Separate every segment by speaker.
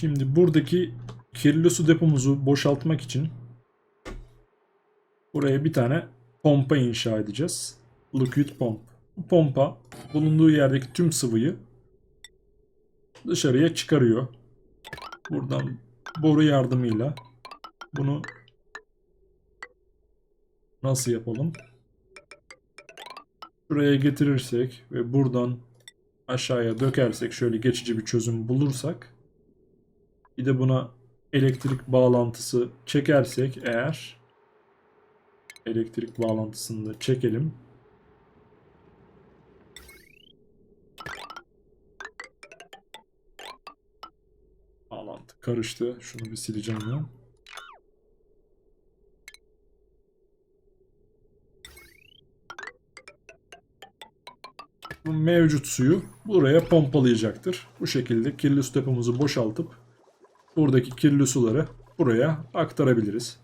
Speaker 1: Şimdi buradaki kirli su depomuzu boşaltmak için buraya bir tane pompa inşa edeceğiz. Liquid pump. Bu pompa bulunduğu yerdeki tüm sıvıyı dışarıya çıkarıyor. Buradan boru yardımıyla bunu nasıl yapalım? Şuraya getirirsek ve buradan aşağıya dökersek şöyle geçici bir çözüm bulursak bir de buna elektrik bağlantısı çekersek eğer elektrik bağlantısını da çekelim. Bağlantı karıştı. Şunu bir sileceğim ben. Bu mevcut suyu buraya pompalayacaktır. Bu şekilde kirli su depomuzu boşaltıp buradaki kirli suları buraya aktarabiliriz.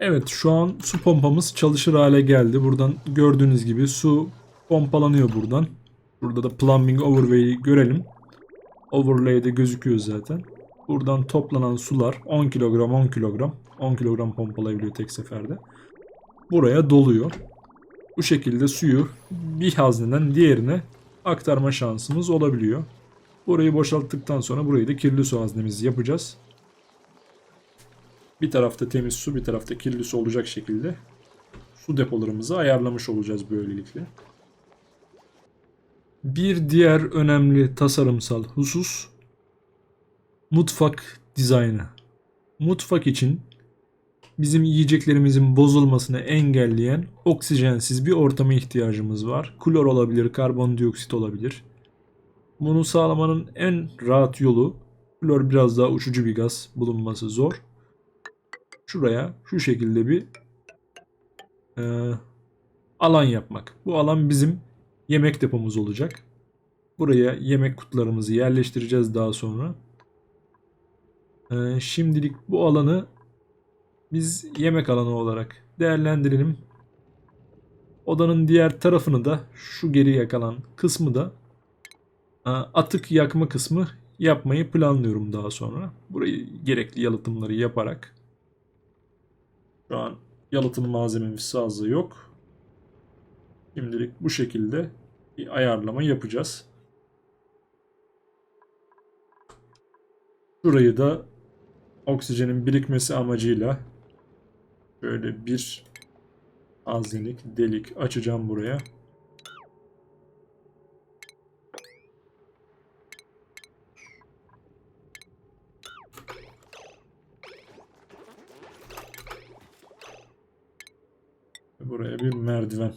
Speaker 1: Evet şu an su pompamız çalışır hale geldi. Buradan gördüğünüz gibi su pompalanıyor buradan. Burada da plumbing overlay'i görelim. Overlay'de gözüküyor zaten. Buradan toplanan sular 10 kilogram 10 kilogram 10 kilogram pompalayabiliyor tek seferde. Buraya doluyor. Bu şekilde suyu bir hazneden diğerine aktarma şansımız olabiliyor. Burayı boşalttıktan sonra burayı da kirli su haznemizi yapacağız. Bir tarafta temiz su, bir tarafta kirli su olacak şekilde su depolarımızı ayarlamış olacağız böylelikle. Bir diğer önemli tasarımsal husus mutfak dizaynı. Mutfak için bizim yiyeceklerimizin bozulmasını engelleyen oksijensiz bir ortama ihtiyacımız var. Klor olabilir, karbondioksit olabilir. Bunu sağlamanın en rahat yolu klor biraz daha uçucu bir gaz bulunması zor. Şuraya şu şekilde bir e, alan yapmak. Bu alan bizim yemek depomuz olacak. Buraya yemek kutularımızı yerleştireceğiz daha sonra. E, şimdilik bu alanı biz yemek alanı olarak değerlendirelim. Odanın diğer tarafını da şu geriye kalan kısmı da e, atık yakma kısmı yapmayı planlıyorum daha sonra. Burayı gerekli yalıtımları yaparak. Şu an yalıtım malzememiz fazla yok. Şimdilik bu şekilde bir ayarlama yapacağız. Şurayı da oksijenin birikmesi amacıyla böyle bir haznelik delik açacağım buraya. Buraya bir merdiven.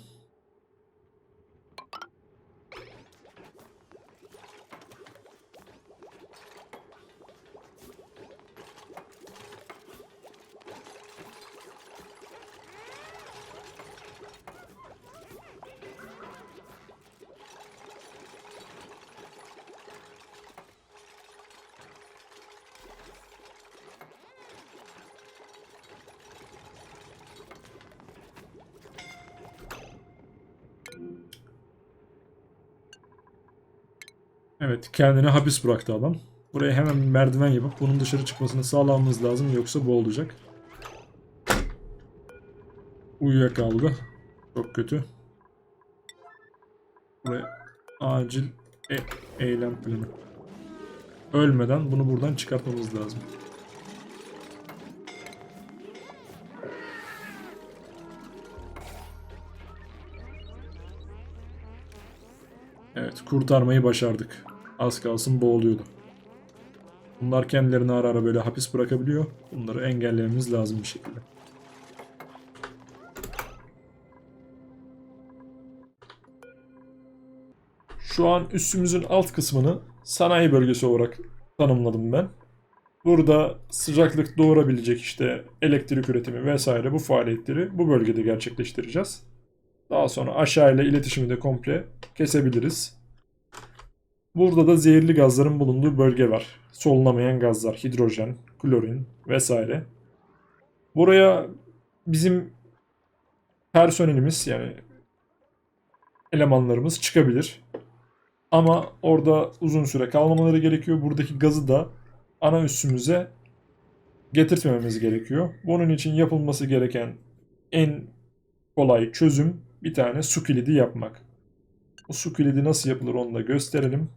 Speaker 1: Evet kendine hapis bıraktı adam. Buraya hemen merdiven yapıp bunun dışarı çıkmasını sağlamamız lazım yoksa bu olacak. Uyuyakaldı. Çok kötü. Buraya acil e eylem planı. Ölmeden bunu buradan çıkartmamız lazım. Evet kurtarmayı başardık. Az kalsın boğuluyordu. Bunlar kendilerini ara ara böyle hapis bırakabiliyor. Bunları engellememiz lazım bir şekilde. Şu an üstümüzün alt kısmını sanayi bölgesi olarak tanımladım ben. Burada sıcaklık doğurabilecek işte elektrik üretimi vesaire bu faaliyetleri bu bölgede gerçekleştireceğiz. Daha sonra aşağıyla iletişimi de komple kesebiliriz. Burada da zehirli gazların bulunduğu bölge var. Solunamayan gazlar, hidrojen, klorin vesaire. Buraya bizim personelimiz yani elemanlarımız çıkabilir. Ama orada uzun süre kalmamaları gerekiyor. Buradaki gazı da ana üssümüze getirtmememiz gerekiyor. Bunun için yapılması gereken en kolay çözüm bir tane su kilidi yapmak. Bu su kilidi nasıl yapılır onu da gösterelim.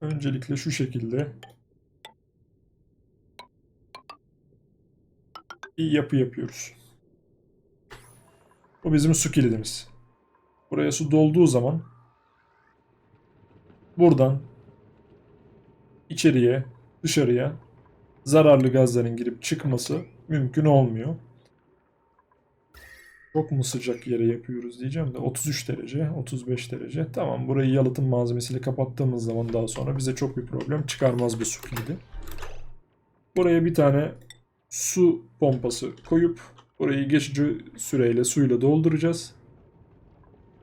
Speaker 1: Öncelikle şu şekilde bir yapı yapıyoruz. Bu bizim su kilidimiz. Buraya su dolduğu zaman buradan içeriye, dışarıya zararlı gazların girip çıkması mümkün olmuyor. Çok mu sıcak yere yapıyoruz diyeceğim de 33 derece, 35 derece. Tamam burayı yalıtım malzemesiyle kapattığımız zaman daha sonra bize çok bir problem çıkarmaz bu su kilidi. Buraya bir tane su pompası koyup burayı geçici süreyle suyla dolduracağız.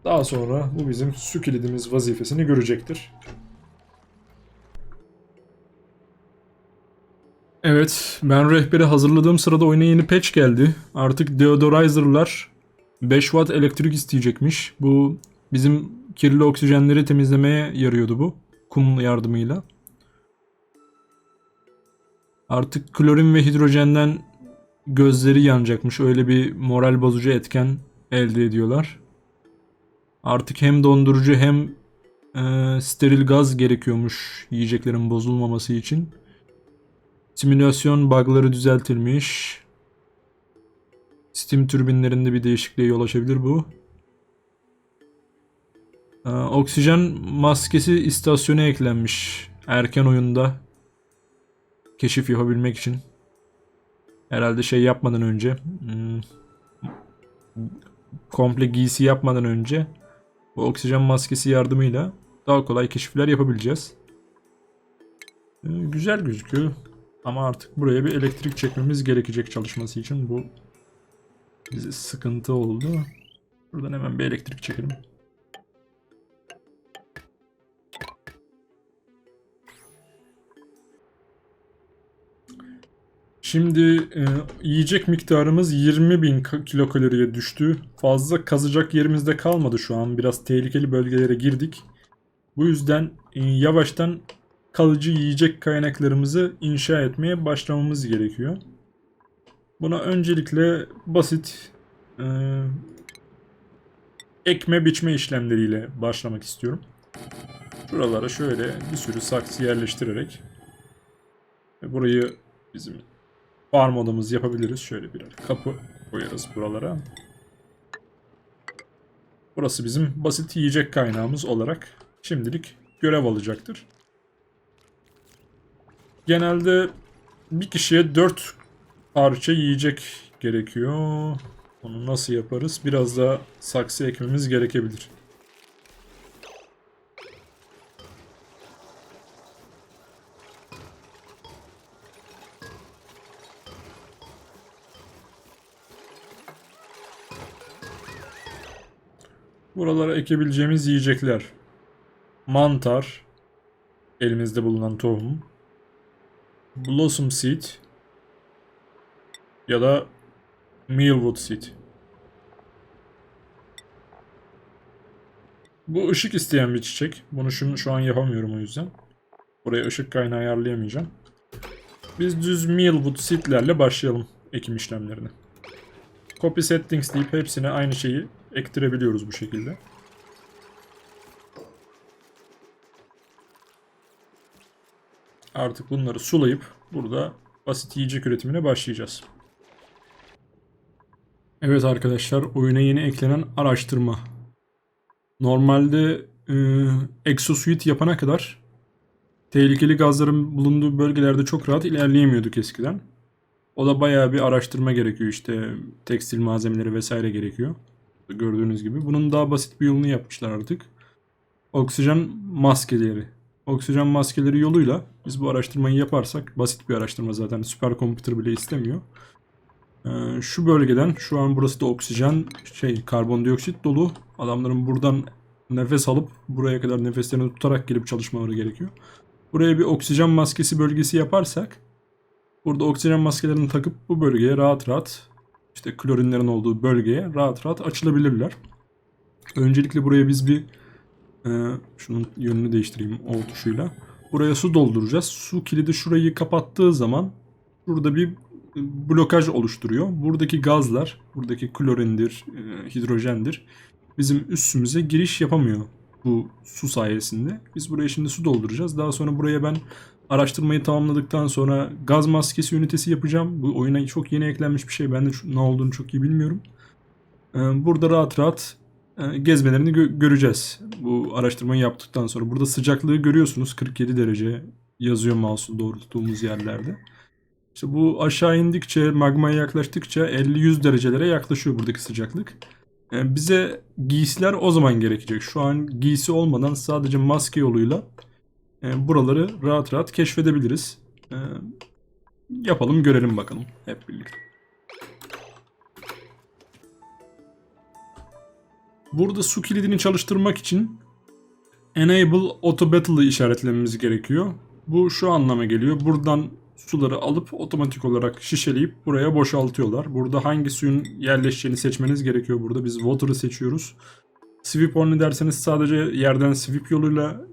Speaker 1: Daha sonra bu bizim su kilidimiz vazifesini görecektir. Evet, ben rehberi hazırladığım sırada oyuna yeni patch geldi. Artık deodorizer'lar 5 watt elektrik isteyecekmiş. Bu bizim kirli oksijenleri temizlemeye yarıyordu bu. Kum yardımıyla. Artık klorin ve hidrojenden gözleri yanacakmış. Öyle bir moral bozucu etken elde ediyorlar. Artık hem dondurucu hem e, steril gaz gerekiyormuş yiyeceklerin bozulmaması için. Simülasyon bug'ları düzeltilmiş. Steam türbinlerinde bir değişikliğe yol açabilir bu. Ee, oksijen maskesi istasyona eklenmiş. Erken oyunda keşif yapabilmek için. Herhalde şey yapmadan önce hmm, komple giysi yapmadan önce bu oksijen maskesi yardımıyla daha kolay keşifler yapabileceğiz. Ee, güzel gözüküyor. Ama artık buraya bir elektrik çekmemiz gerekecek çalışması için. Bu bize sıkıntı oldu. Buradan hemen bir elektrik çekelim. Şimdi e, yiyecek miktarımız 20.000 kilokaloriye düştü. Fazla kazacak yerimizde kalmadı şu an. Biraz tehlikeli bölgelere girdik. Bu yüzden e, yavaştan kalıcı yiyecek kaynaklarımızı inşa etmeye başlamamız gerekiyor. Buna öncelikle basit e, ekme biçme işlemleriyle başlamak istiyorum. Şuralara şöyle bir sürü saksı yerleştirerek ve burayı bizim farm odamız yapabiliriz. Şöyle bir kapı koyarız buralara. Burası bizim basit yiyecek kaynağımız olarak şimdilik görev alacaktır. Genelde bir kişiye 4 parça yiyecek gerekiyor. Onu nasıl yaparız? Biraz da saksı ekmemiz gerekebilir. Buralara ekebileceğimiz yiyecekler. Mantar, elimizde bulunan tohum, Blossom Seed ya da Mealwood Seed. Bu ışık isteyen bir çiçek. Bunu şu, şu an yapamıyorum o yüzden. Buraya ışık kaynağı ayarlayamayacağım. Biz düz Mealwood Seed'lerle başlayalım ekim işlemlerine. Copy Settings deyip hepsine aynı şeyi ektirebiliyoruz bu şekilde. Artık bunları sulayıp burada basit yiyecek üretimine başlayacağız. Evet arkadaşlar oyuna yeni eklenen araştırma. Normalde e, exosuit yapana kadar tehlikeli gazların bulunduğu bölgelerde çok rahat ilerleyemiyorduk eskiden. O da bayağı bir araştırma gerekiyor işte tekstil malzemeleri vesaire gerekiyor. Gördüğünüz gibi. Bunun daha basit bir yolunu yapmışlar artık. Oksijen maskeleri. Oksijen maskeleri yoluyla biz bu araştırmayı yaparsak basit bir araştırma zaten süper computer bile istemiyor. Ee, şu bölgeden şu an burası da oksijen şey karbondioksit dolu. Adamların buradan nefes alıp buraya kadar nefeslerini tutarak gelip çalışmaları gerekiyor. Buraya bir oksijen maskesi bölgesi yaparsak burada oksijen maskelerini takıp bu bölgeye rahat rahat işte klorinlerin olduğu bölgeye rahat rahat açılabilirler. Öncelikle buraya biz bir e, şunun yönünü değiştireyim O tuşuyla. Buraya su dolduracağız. Su kilidi şurayı kapattığı zaman burada bir blokaj oluşturuyor. Buradaki gazlar, buradaki klorindir, e, hidrojendir bizim üstümüze giriş yapamıyor bu su sayesinde. Biz buraya şimdi su dolduracağız. Daha sonra buraya ben araştırmayı tamamladıktan sonra gaz maskesi ünitesi yapacağım. Bu oyuna çok yeni eklenmiş bir şey. Ben de ne olduğunu çok iyi bilmiyorum. Ee, Burada rahat rahat e, gezmelerini gö- göreceğiz. Bu araştırmayı yaptıktan sonra. Burada sıcaklığı görüyorsunuz. 47 derece yazıyor mouse'u doğrulttuğumuz yerlerde. İşte bu aşağı indikçe, magmaya yaklaştıkça 50-100 derecelere yaklaşıyor buradaki sıcaklık. Ee, Bize giysiler o zaman gerekecek. Şu an giysi olmadan sadece maske yoluyla e, buraları rahat rahat keşfedebiliriz. Ee, Yapalım görelim bakalım hep birlikte. Burada su kilidini çalıştırmak için Enable Auto Battle'ı işaretlememiz gerekiyor. Bu şu anlama geliyor. Buradan suları alıp otomatik olarak şişeleyip buraya boşaltıyorlar. Burada hangi suyun yerleşeceğini seçmeniz gerekiyor burada. Biz water'ı seçiyoruz. Sweep only derseniz sadece yerden sweep yoluyla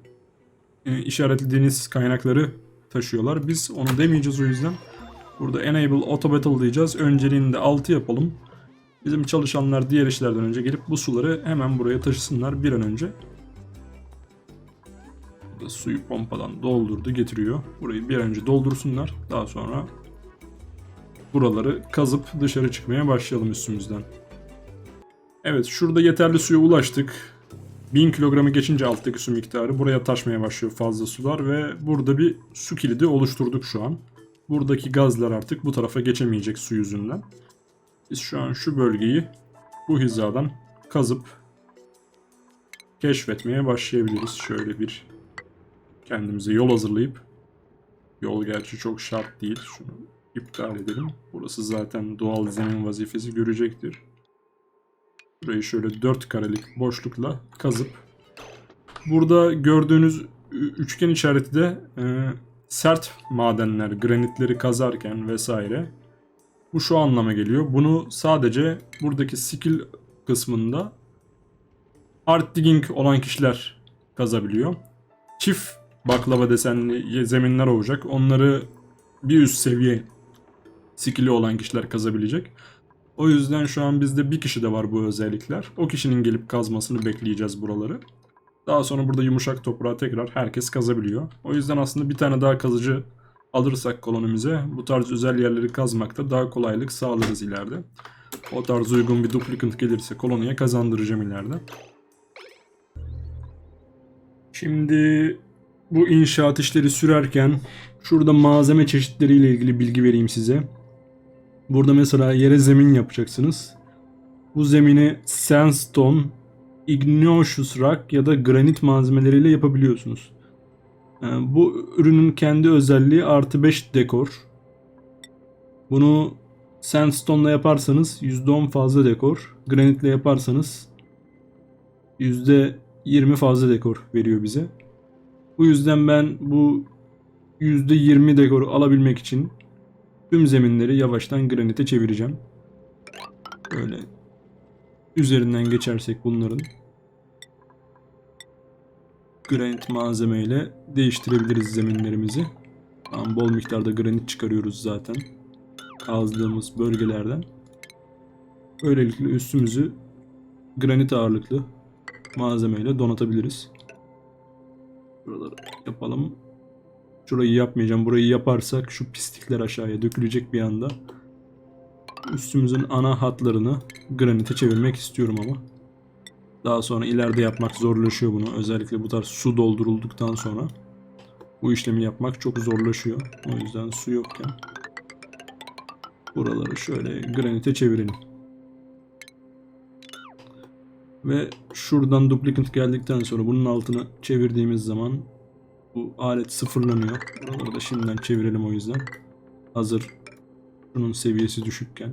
Speaker 1: e, işaretlediğiniz kaynakları taşıyorlar. Biz onu demeyeceğiz o yüzden. Burada Enable Auto Battle diyeceğiz. Önceliğini de 6 yapalım. Bizim çalışanlar diğer işlerden önce gelip bu suları hemen buraya taşısınlar bir an önce. Burada suyu pompadan doldurdu getiriyor. Burayı bir önce doldursunlar. Daha sonra buraları kazıp dışarı çıkmaya başlayalım üstümüzden. Evet şurada yeterli suya ulaştık. 1000 kilogramı geçince alttaki su miktarı buraya taşmaya başlıyor fazla sular ve burada bir su kilidi oluşturduk şu an. Buradaki gazlar artık bu tarafa geçemeyecek su yüzünden. Biz şu an şu bölgeyi bu hizadan kazıp keşfetmeye başlayabiliriz. Şöyle bir kendimize yol hazırlayıp yol gerçi çok şart değil. Şunu iptal edelim. Burası zaten doğal zemin vazifesi görecektir. Burayı şöyle 4 karelik boşlukla kazıp burada gördüğünüz üçgen işareti de e, sert madenler, granitleri kazarken vesaire bu şu anlama geliyor. Bunu sadece buradaki skill kısmında hard digging olan kişiler kazabiliyor. Çift baklava desenli zeminler olacak. Onları bir üst seviye skill'i olan kişiler kazabilecek. O yüzden şu an bizde bir kişi de var bu özellikler. O kişinin gelip kazmasını bekleyeceğiz buraları. Daha sonra burada yumuşak toprağa tekrar herkes kazabiliyor. O yüzden aslında bir tane daha kazıcı alırsak kolonimize bu tarz özel yerleri kazmakta daha kolaylık sağlarız ileride. O tarz uygun bir duplicant gelirse koloniye kazandıracağım ileride. Şimdi bu inşaat işleri sürerken şurada malzeme çeşitleriyle ilgili bilgi vereyim size. Burada mesela yere zemin yapacaksınız. Bu zemini sandstone, igneous rock ya da granit malzemeleriyle yapabiliyorsunuz. Ee, Bu ürünün kendi özelliği artı 5 dekor. Bunu sandstone'la yaparsanız %10 fazla dekor. Granitle yaparsanız %20 fazla dekor veriyor bize. Bu yüzden ben bu %20 dekoru alabilmek için tüm zeminleri yavaştan granite çevireceğim. Böyle üzerinden geçersek bunların granit malzemeyle değiştirebiliriz zeminlerimizi. Tamam, bol miktarda granit çıkarıyoruz zaten. Kazdığımız bölgelerden. Böylelikle üstümüzü granit ağırlıklı malzemeyle donatabiliriz. Buraları yapalım. Şurayı yapmayacağım. Burayı yaparsak şu pislikler aşağıya dökülecek bir anda. Üstümüzün ana hatlarını granite çevirmek istiyorum ama. Daha sonra ileride yapmak zorlaşıyor bunu. Özellikle bu tarz su doldurulduktan sonra bu işlemi yapmak çok zorlaşıyor. O yüzden su yokken buraları şöyle granite çevirelim. Ve şuradan duplicant geldikten sonra bunun altını çevirdiğimiz zaman bu alet sıfırlanıyor. Buraları da şimdiden çevirelim o yüzden. Hazır şunun seviyesi düşükken.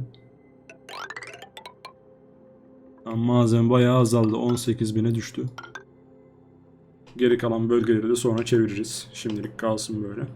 Speaker 1: Tamam, malzeme bayağı azaldı. 18.000'e düştü. Geri kalan bölgeleri de sonra çeviririz. Şimdilik kalsın böyle.